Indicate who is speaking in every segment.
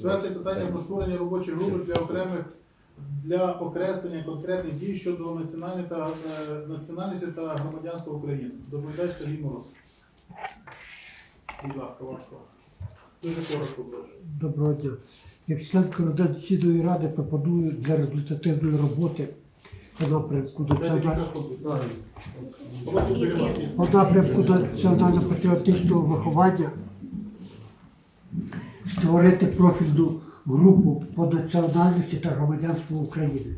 Speaker 1: Четверте питання про створення робочих груп для окремих для окреслення конкретних дій щодо національної та е, національності та громадянства України. Доповідач Сергій Мороз. Будь ласка, вам слово. Дуже коротко прошу.
Speaker 2: Доброго дня. Як член координаційної ради пропоную для результативної роботи по напрямку національного по напрямку національно-патріотичного виховання створити профільну групу по національності та громадянству України.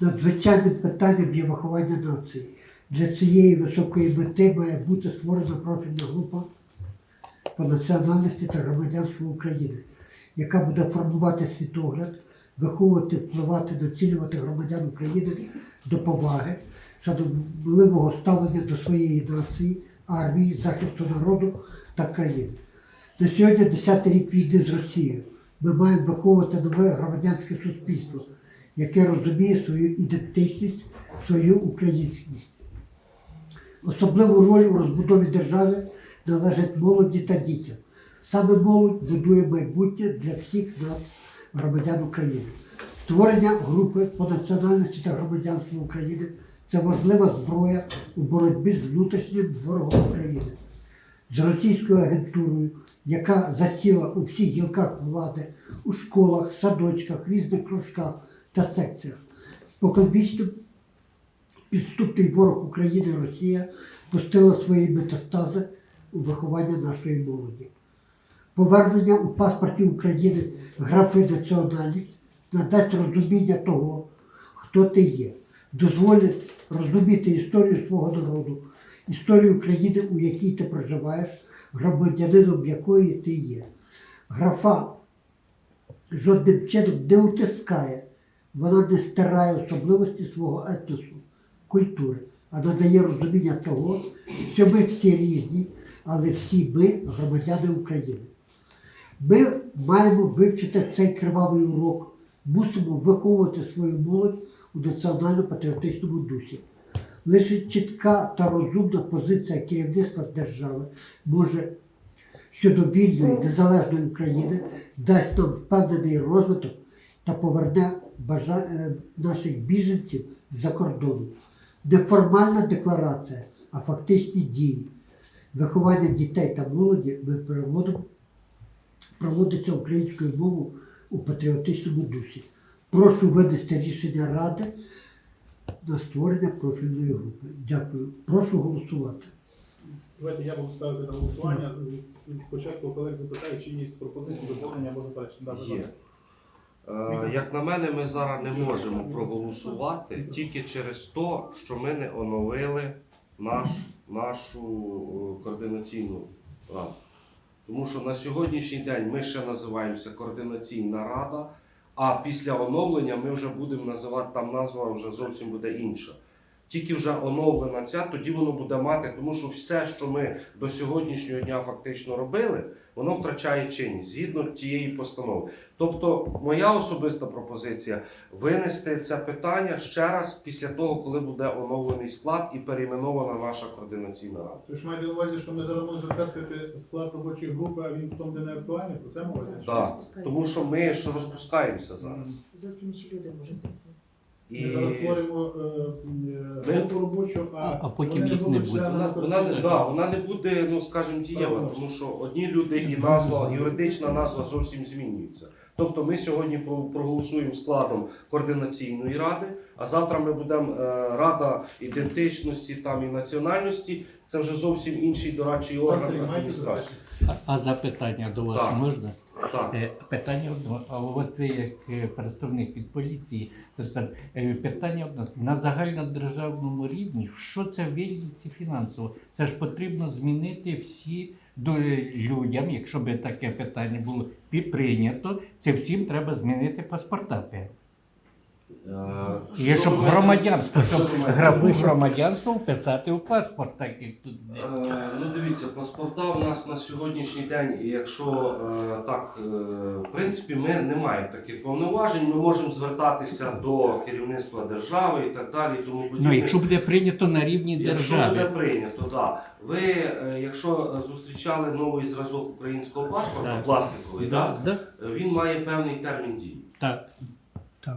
Speaker 2: Надзвичайним питанням є виховання нації. Для цієї високої мети має бути створена профільна група по національності та громадянству України, яка буде формувати світогляд, виховувати, впливати, націлювати громадян України до поваги, шанобливого ставлення до своєї нації, армії, захисту народу та країни. На сьогодні 10-й рік війни з Росією. Ми маємо виховувати нове громадянське суспільство, яке розуміє свою ідентичність, свою українськість. Особливу роль у розбудові держави належить молоді та дітям. Саме молодь будує майбутнє для всіх нас, громадян України. Створення групи по національності та громадянству України це важлива зброя у боротьбі з внутрішнім ворогом України, з російською агентурою, яка засіла у всіх гілках влади, у школах, садочках, різних кружках та секціях. Споконвічним підступний ворог України Росія пустила свої метастази у виховання нашої молоді. Повернення у паспорті України графи національність надасть розуміння того, хто ти є, дозволить розуміти історію свого народу, історію країни, у якій ти проживаєш, громадянином якої ти є. Графа жодним чином не утискає, вона не стирає особливості свого етносу, культури, а надає розуміння того, що ми всі різні, але всі ми громадяни України. Ми маємо вивчити цей кривавий урок, мусимо виховувати свою молодь у національно-патріотичному дусі. Лише чітка та розумна позиція керівництва держави може щодо вільної незалежної України дасть нам впевнений розвиток та поверне бажа... е, наших біженців з-за кордону. Не формальна декларація, а фактичні дії. Виховання дітей та молоді ми переводимо проводиться українською мовою у патріотичному дусі. Прошу винести рішення Ради на створення профільної групи. Дякую. Прошу голосувати.
Speaker 1: Давайте я буду ставити на голосування. Спочатку колег запитаю, чи є пропозиції доповнення або заперечення.
Speaker 3: Є. Е, Як на мене, ми зараз не можемо проголосувати тільки через те, що ми не оновили наш, нашу е, координаційну раду. Тому що на сьогоднішній день ми ще називаємося координаційна рада, а після оновлення ми вже будемо називати там назва вже зовсім буде інша. Тільки вже оновлена ця, тоді воно буде мати, тому що все, що ми до сьогоднішнього дня фактично робили, воно втрачає чинність згідно тієї постанови. Тобто, моя особиста пропозиція винести це питання ще раз після того, коли буде оновлений склад і перейменована наша координаційна рада.
Speaker 1: Ви ж маєте на увазі, що ми зараз можемо затвердити склад робочої групи, а він потім буде не актуальний? Про це мова?
Speaker 3: Так, тому що ми ж розпускаємося зараз.
Speaker 4: Зовсім інші люди можуть.
Speaker 3: І
Speaker 1: Ми зараз створюємо е, е,
Speaker 3: Ми-
Speaker 1: групу робочу, а,
Speaker 5: А потім їх не буде.
Speaker 3: вона, вона, не- да, вона не буде, ну скажімо, дієва, тому що одні люди і назва, юридична назва зовсім змінюється. Тобто ми сьогодні проголосуємо складом координаційної ради, а завтра ми будемо е, рада ідентичності там і національності. Це вже зовсім інший дорадчий орган адміністрації.
Speaker 5: А, а запитання до вас
Speaker 3: Так.
Speaker 5: можна?
Speaker 3: Так.
Speaker 5: Е, Питання одно, а от ви як е, представник від поліції, це е, питання одно на загальнодержавному рівні, що це вільниці фінансово? Це ж потрібно змінити всі до людям, якщо би таке питання було прийнято, це всім треба змінити паспорта. Певно.
Speaker 3: Е,
Speaker 5: І щоб громадянство,
Speaker 3: що
Speaker 5: щоб графу громадянства вписати в паспорт, так як тут.
Speaker 3: Е, Ну дивіться, паспорта у нас на сьогоднішній день, і якщо е, так, е, в принципі, ми не маємо таких повноважень, ми можемо звертатися до керівництва держави і так далі. і Тому
Speaker 5: Ну,
Speaker 3: подібне.
Speaker 5: якщо буде прийнято на рівні
Speaker 3: Якщо буде
Speaker 5: держави.
Speaker 3: прийнято, так. Ви, е, якщо зустрічали новий зразок українського паспорта,
Speaker 5: Так.
Speaker 3: пластиковий,
Speaker 5: Да, да,
Speaker 3: він має певний термін дії.
Speaker 5: так.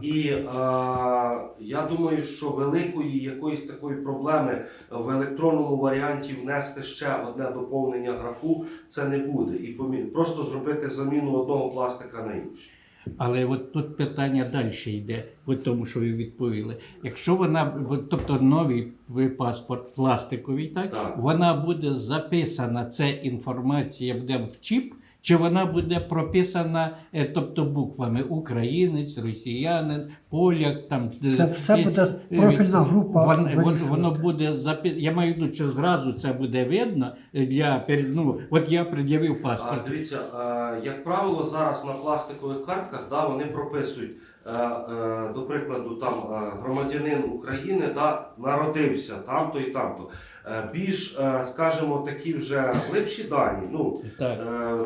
Speaker 3: І е, я думаю, що великої якоїсь такої проблеми в електронному варіанті внести ще одне доповнення графу це не буде. І помі- просто зробити заміну одного пластика на інший.
Speaker 5: Але от тут питання далі йде, по тому, що ви відповіли. Якщо вона, тобто новий паспорт пластиковий, так,
Speaker 3: Так.
Speaker 5: вона буде записана, ця інформація буде в чіп, чи вона буде прописана, е, тобто буквами українець, росіянин, поляк, там
Speaker 2: Це
Speaker 5: е,
Speaker 2: все
Speaker 5: е,
Speaker 2: буде
Speaker 5: е,
Speaker 2: профільна група
Speaker 5: Воно, воно, воно буде. Я маю ну, чи зразу це буде видно для перед- ну, от я пред'явив
Speaker 3: А дивіться, як правило, зараз на пластикових картках да, вони прописують, до прикладу, там е, громадянин України да, народився там-то і там-то. Е, Більш, е, скажімо, такі вже глибші дані, ну,
Speaker 5: Так.
Speaker 3: е,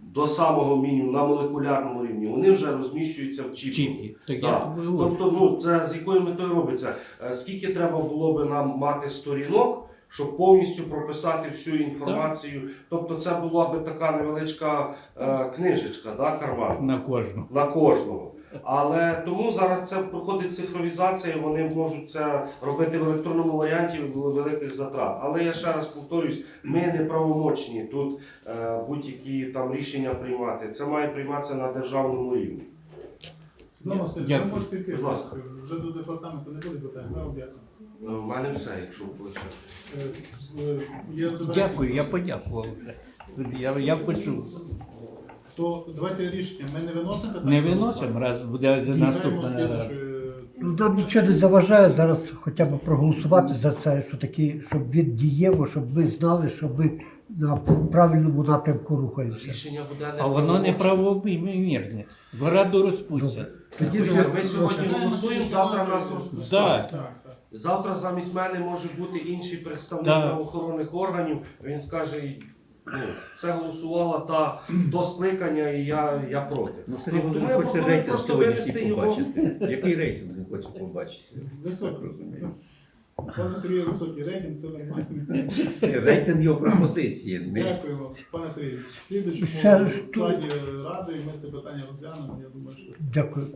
Speaker 3: до самого мінімуму на молекулярному рівні, вони вже розміщуються в чіпі.
Speaker 5: Так я.
Speaker 3: Тобто, ну це з якою метою робиться? Е, Скільки треба було би нам мати сторінок, щоб повністю прописати всю інформацію? Тобто, це була би така невеличка е, книжечка, да, карман
Speaker 5: на кожну.
Speaker 3: на кожного. Але тому зараз це проходить цифровізація, вони можуть це робити в електронному варіанті в великих затрат. Але я ще раз повторюсь, ми не правомочні тут е, будь-які там рішення приймати. Це має прийматися на державному рівні.
Speaker 1: Ну, Василь, ви можете йти.
Speaker 3: Будь ласка.
Speaker 1: Вже до департаменту не буде питань. Ми вам дякуємо.
Speaker 3: В мене все, якщо хочеш.
Speaker 1: Е.
Speaker 5: Дякую, я подякував. Я, я почув.
Speaker 1: То давайте рішення. Ми не виносимо питання.
Speaker 5: Не виносимо, раз буде наступна рада.
Speaker 2: Ну, нам нічого не заважає зараз хоча б проголосувати за це, що такі, щоб він дієво, щоб ми знали, що ми на правильному напрямку рухаємося.
Speaker 3: Рішення буде не
Speaker 5: А воно не правомірне. В раду розпуться.
Speaker 2: Тоді вже-
Speaker 3: Ми сьогодні голосуємо, завтра нас розпускають.
Speaker 5: Так.
Speaker 1: Так, так.
Speaker 3: Завтра замість мене може бути інший представник
Speaker 5: Так.
Speaker 3: правоохоронних органів. Він скаже, ну, це голосувала та до скликання, і я, я проти.
Speaker 4: Ну, Сергій
Speaker 3: Тому я
Speaker 4: Володимирович хоче
Speaker 3: пропоную
Speaker 4: рейтинг
Speaker 3: просто
Speaker 4: сьогоднішній
Speaker 3: його.
Speaker 4: побачити. Який рейтинг він хоче побачити?
Speaker 1: Високий.
Speaker 4: Розумію.
Speaker 1: Пане Сергію, високий рейтинг, це нормально.
Speaker 4: Рейтинг його пропозиції. Не
Speaker 1: Дякуємо, пане Сергію. В
Speaker 2: ж
Speaker 1: складі ради ми це питання розглянемо. Я думаю, що це.
Speaker 2: Дякую.